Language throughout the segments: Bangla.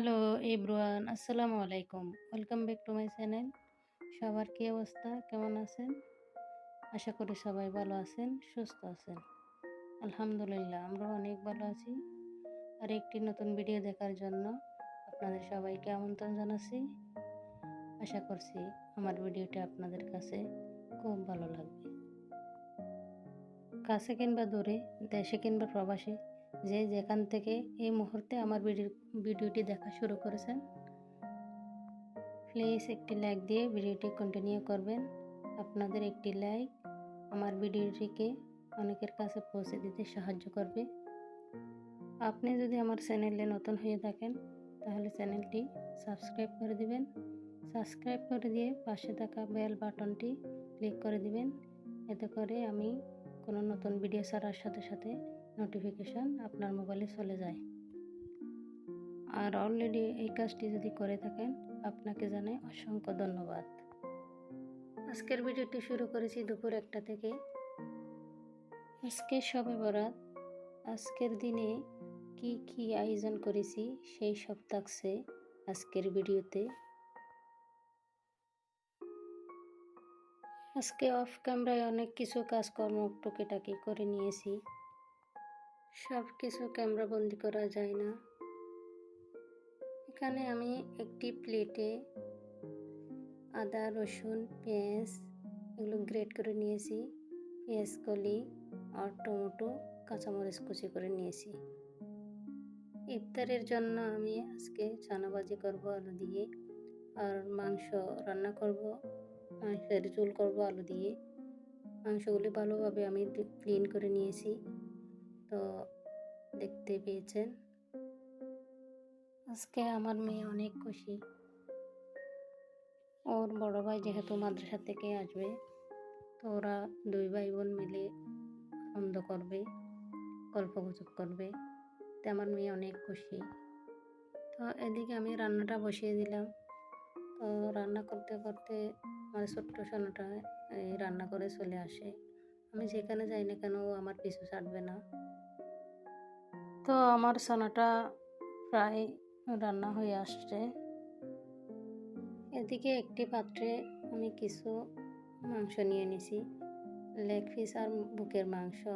হ্যালো এব্রুয়ান আসসালামু আলাইকুম। Welcome back to my channel সবার কী অবস্থা? কেমন আছেন? আশা করি সবাই ভালো আছেন, সুস্থ আছেন। আলহামদুলিল্লাহ, আমরা অনেক ভালো আছি। আর একটি নতুন ভিডিও দেখার জন্য আপনাদের সবাইকে আমন্ত্রণ জানাচ্ছি। আশা করছি আমার ভিডিওটা আপনাদের কাছে খুব ভালো লাগবে। কাছে কিংবা দূরে, দেশে কিংবা প্রবাসে যে যেখান থেকে এই মুহূর্তে আমার ভিডিওটি দেখা শুরু করেছেন। প্লিজ একটি লাইক দিয়ে ভিডিওটি কন্টিনিউ করবেন। আপনাদের একটি লাইক আমার ভিডিওটিকে অনেকের কাছে পৌঁছে দিতে সাহায্য করবে। আপনি যদি আমার চ্যানেলে নতুন হয়ে থাকেন, তাহলে চ্যানেলটি সাবস্ক্রাইব করে দিবেন। সাবস্ক্রাইব করে দিয়ে পাশে থাকা বেল বাটনটি ক্লিক করে দিবেন। এতে করে আমি কোনো নতুন ভিডিও ছাড়ার সাথে সাথে নোটিফিকেশান আপনার মোবাইলে চলে যায়। আর অলরেডি এই কাজটি যদি করে থাকেন, আপনাকে জানাই অসংখ্য ধন্যবাদ। আজকের ভিডিওটি শুরু করেছি দুপুর একটা থেকে। আজকে সবে বরাত। আজকের দিনে কি কি আয়োজন করেছি সেই সব থাকছে আজকের ভিডিওতে আজকে অফ ক্যামেরায় অনেক কিছু কাজকর্ম টুকিটাকি করে নিয়েছি। সব কিছু ক্যামেরা বন্দি করা যায় না। এখানে আমি একটি প্লেটে আদা, রসুন, পেঁয়াজ এগুলো গ্রেট করে নিয়েছি। পেঁয়াজ, কলি আর টমেটো, কাঁচামরিচ কুচি করে নিয়েছি। ইফতারের জন্য আমি আজকে চানাবাজি করব, আলু দিয়ে আর মাংস রান্না করব। মাংসের ঝোল করব, আলু দিয়ে। মাংসগুলি ভালোভাবে আমি ক্লিন করে নিয়েছি। তো দেখতে পেয়েছেন। আজকে আমার মেয়ে অনেক খুশি। ওর বড় ভাই যেহেতু মাদ্রাসা থেকে আসবে, তো ওরা দুই ভাই বোন মিলে আনন্দ করবে গল্প গুজব করবে। তো আমার মেয়ে অনেক খুশি। তো এদিকে আমি রান্নাটা বসিয়ে দিলাম। তো রান্না করতে করতে আমার ছোট্ট সোনাটা, এই রান্না করে চলে আসে। আমি যেখানে যাই না কেন ও আমার পিছু ছাড়বে না। তো আমার সোনাটা প্রায় রান্না হয়ে আসছে। এদিকে একটি পাত্রে আমি কিছু মাংস নিয়ে নিছি। লেগ পিস আর বুকের মাংস।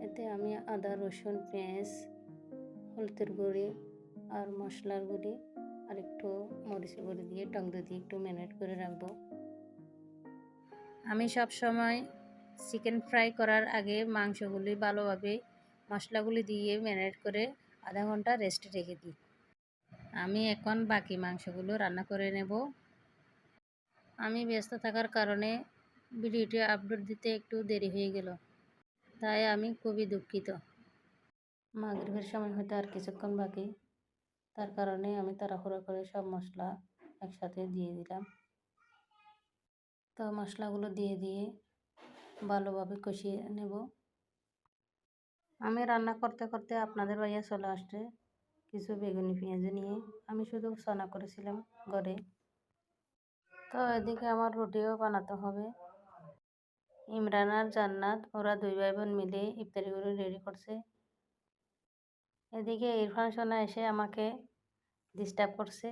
এতে আমি আদা, রসুন, পেঁয়াজ, হলুদের গুঁড়ি আর মশলার গুঁড়ি আর একটু মরিচের গুঁড়ি দিয়ে, টক দিয়ে একটু ম্যারিনেট করে রাখব। আমি সব সময় চিকেন ফ্রাই করার আগে মাংসগুলি ভালোভাবে মশলাগুলি দিয়ে ম্যারিনেট করে আধা ঘণ্টা রেস্টে রেখে দিই। আমি এখন বাকি মাংসগুলো রান্না করে নেব। আমি ব্যস্ত থাকার কারণে ভিডিওটি আপলোড দিতে একটু দেরি হয়ে গেল, তাই আমি খুবই দুঃখিত। মাগরিবের সময় হয়তো আর কিছুক্ষণ বাকি। তার কারণে আমি তাড়াহুড়ো করে সব মশলা একসাথে দিয়ে দিলাম। তো মশলাগুলো দিয়ে দিয়ে ভালোভাবে কষিয়ে নেব। আমি রান্না করতে করতে আপনাদের ভাইয়া চলে আসছে কিছু বেগুনি পেঁয়াজ নিয়ে। আমি শুধু সানা করেছিলাম ঘরে। তো এদিকে আমার রুটিও বানাতে হবে। ইমরান আর জান্নাত ওরা দুই ভাই বোন মিলে ইফতারি করে রেডি করছে। এদিকে ইরফান সোনা এসে আমাকে ডিস্টার্ব করছে।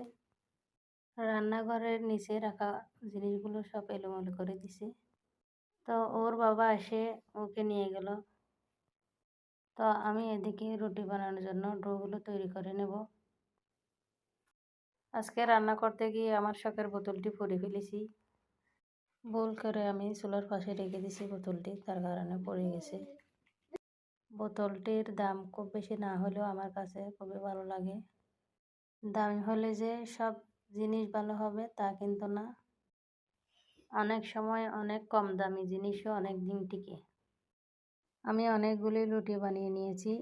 রান্নাঘরের নিচে রাখা জিনিসগুলো সব এলোমেলো করে দিছে। তো ওর বাবা এসে ওকে নিয়ে গেল। তো আমি এদিকে রুটি বানানোর জন্য ডোগুলো তৈরি করে নেব। আজকে রান্না করতে গিয়ে আমার শখের বোতলটি পরে ফেলেছি। ভুল করে আমি চুলার পাশে রেখে দিছি বোতলটি, তার কারণে পড়ে গেছে। বোতলটির দাম খুব বেশি না হলেও আমার কাছে খুবই ভালো লাগে। দামি হলে যে সব জিনিস ভালো হবে তা কিন্তু না। অনেক সময় অনেক কম দামি জিনিসও অনেক দিন টিকে। আমি অনেকগুলি রুটি বানিয়ে নিয়েছি,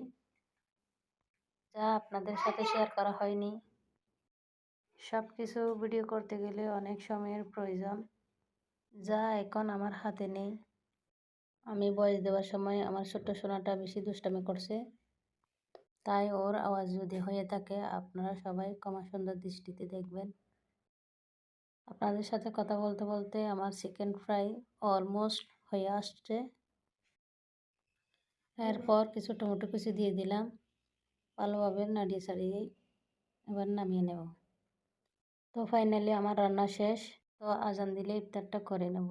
যা আপনাদের সাথে শেয়ার করা হয়নি। সব কিছু ভিডিও করতে গেলে অনেক সময়ের প্রয়োজন, যা এখন আমার হাতে নেই। আমি বয়স দেওয়ার সময় আমার ছোট্ট সোনাটা বেশি দুষ্টামি করছে। তাই ওর আওয়াজ যদি হয়ে থাকে, আপনারা সবাই কমা সুন্দর দৃষ্টিতে দেখবেন। আপনাদের সাথে কথা বলতে বলতে আমার চিকেন ফ্রাই অলমোস্ট হয়ে আসছে। এরপর কিছু টমেটো কুচি দিয়ে দিলাম। ভালোভাবে নাড়িয়ে ছাড়িয়ে এবার নামিয়ে নেব। তো ফাইনালি আমার রান্না শেষ। তো আজান দিলে ইফতারটা করে নেব।